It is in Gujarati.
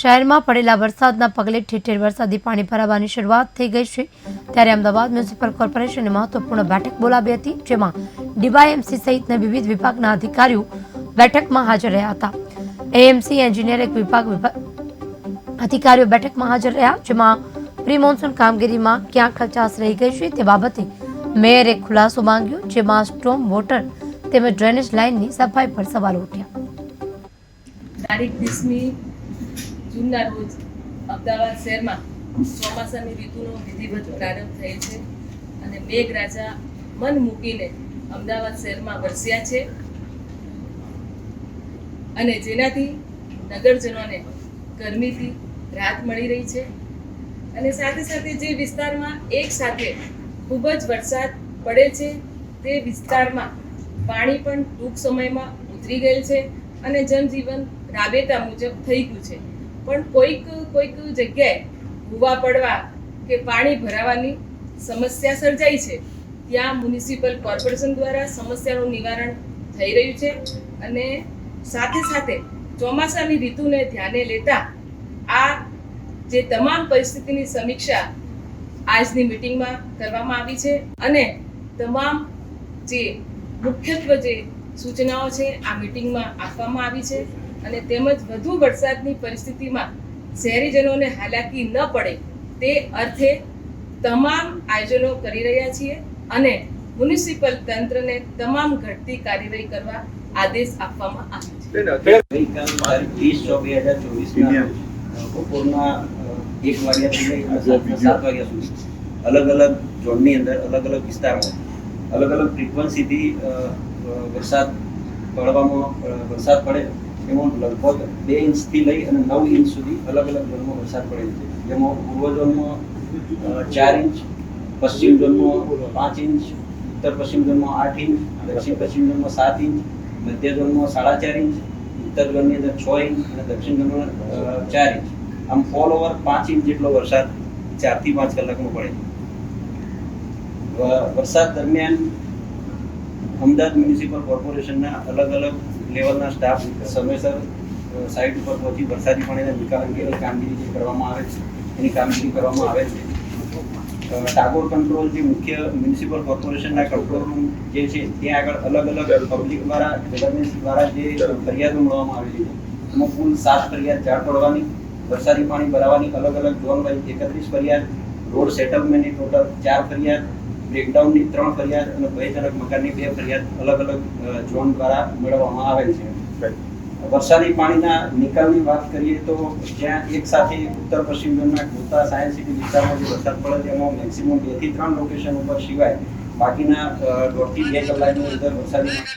શહેરમાં પડેલા વરસાદના પગલે ઠેર વરસાદી પાણી ભરાવાની શરૂઆત થઈ ગઈ છે. ત્યારે અમદાવાદ મ્યુનિસિપલ કોર્પોરેશને મહત્વપૂર્ણ બેઠક બોલાવી હતી, જેમાં ડીવાયએમસી સહિતના વિવિધ વિભાગના અધિકારીઓ બેઠકમાં હાજર રહ્યા હતા. એએમસી એન્જિનિયરિંગ વિભાગ અધિકારીઓ બેઠકમાં હાજર રહ્યા, જેમાં પ્રી મોન્સૂન કામગીરીમાં ક્યાં ખચાશ રહી ગઈ છે તે બાબતે મેયરે ખુલાસો માંગ્યો, જેમાં સ્ટ્રોમ વોટર તેમજ ડ્રેનેજ લાઇનની સફાઈ પર સવાલો ઉઠ્યા. તારીખ જૂનના રોજ અમદાવાદ શહેરમાં ચોમાસાની ઋતુનો વિધિવત પ્રારંભ થયેલ છે અને મેઘરાજા મન મૂકીને અમદાવાદ શહેરમાં વરસ્યા છે. અને જેનાથી નગરજનોને ગરમીથી રાહત મળી રહી છે. અને સાથે સાથે જે વિસ્તારમાં એક સાથે ખૂબ જ વરસાદ પડે છે, તે વિસ્તારમાં પાણી પણ ટૂંક સમયમાં ઉતરી ગયેલ છે અને જનજીવન રાબેતા મુજબ થઈ ગયું છે. પણ કોઈક કોઈક જગ્યાએ ભૂવા પડવા કે પાણી ભરાવાની સમસ્યા સર્જાઈ છે. ત્યાં મ્યુનિસિપલ કોર્પોરેશન દ્વારા સમસ્યાનું નિવારણ થઈ રહ્યું છે અને સાથે સાથે ચોમાસાની ઋતુને ધ્યાને લેતા આ જે તમામ પરિસ્થિતિની સમીક્ષા આજની મિટિંગમાં કરવામાં આવી છે અને તમામ જે મુખ્યત્વે જે સૂચનાઓ છે આ મિટિંગમાં આપવામાં આવી છે. અને તેમજ વધુ વરસાદની પરિસ્થિતિમાં શહેરીજનોને હાલાકી ન પડે તે અર્થે તમામ આયોજનો કરી રહ્યા છીએ અને મ્યુનિસિપલ તંત્રને તમામ ઘટતી કાર્યવાહી કરવા આદેશ આપવામાં આવ્યો છે. ગઈકાલ તારીખ છ બે હજાર ચોવીસના બપોરના એક વાગ્યાથી સાત વાગ્યા સુધી. અલગ અલગ ઝોનની અંદર અલગ અલગ વિસ્તારમાં અલગ અલગ ફ્રીક્વન્સીથી વરસાદ પડવામાં વરસાદ પડે. એમાં લગભગ બે ઇંચથી લઈ અને નવ ઇંચ સુધી અલગ અલગ ઝોનમાં વરસાદ પડેલ છે. જેમાં પૂર્વ ઝોનમાં ચાર ઇંચ, પશ્ચિમ ઝોનમાં પાંચ ઇંચ, ઉત્તર પશ્ચિમ ઝોનમાં આઠ ઇંચ, દક્ષિણ પશ્ચિમ ઝોનમાં સાત ઇંચ, મધ્ય ઝોનમાં સાડા ચાર ઇંચ, ઉત્તર ઝોનની અંદર છ ઇંચ અને દક્ષિણ ઝોનમાં ચાર ઇંચ. આમ ઓલ ઓવર પાંચ ઇંચ જેટલો વરસાદ ચારથી પાંચ કલાકમાં પડે છે. વરસાદ દરમિયાન અમદાવાદ મ્યુનિસિપલ કોર્પોરેશનના અલગ અલગ લેવલના સ્ટાફ સમયસર સાઇટ ઉપર પહોંચી વરસાદી પાણીના નિકાલ અંગેની કામગીરી જે કરવામાં આવે છે એની કામગીરી કરવામાં આવે છે. ટાગોર કંટ્રોલ જે મુખ્ય મ્યુનિસિપલ કોર્પોરેશનના કંટ્રોલ રૂમ જે છે ત્યાં આગળ અલગ અલગ પબ્લિક દ્વારા ગવર્મેન્ટ દ્વારા જે ફરિયાદો મળવામાં આવેલી છે. એમાં કુલ સાત ફરિયાદ ઝાડ પડવાની વરસાદી પાણી ભરાવાની અલગ અલગ ઝોન વાઇઝ એકત્રીસ ફરિયાદ રોડ સેટલમેન્ટની ટોટલ ચાર ફરિયાદ બ્રેકડાઉનની ત્રણ ફરિયાદ અને ભયજનક મકાનની બે ફરિયાદ અલગ અલગ ઝોન દ્વારા મેળવવામાં આવેલ છે. વરસાદી પાણીના નિકાલની વાત કરીએ તો જ્યાં એક સાથે ઉત્તર પશ્ચિમ ઝોનના ગોતા સાયન્સ સિટી વિસ્તારમાં જે વરસાદ પડે તેમાં મેક્સિમમ બેથી ત્રણ લોકેશન ઉપર સિવાય બાકીના દોઢથી બે કલાકની અંદર વરસાદી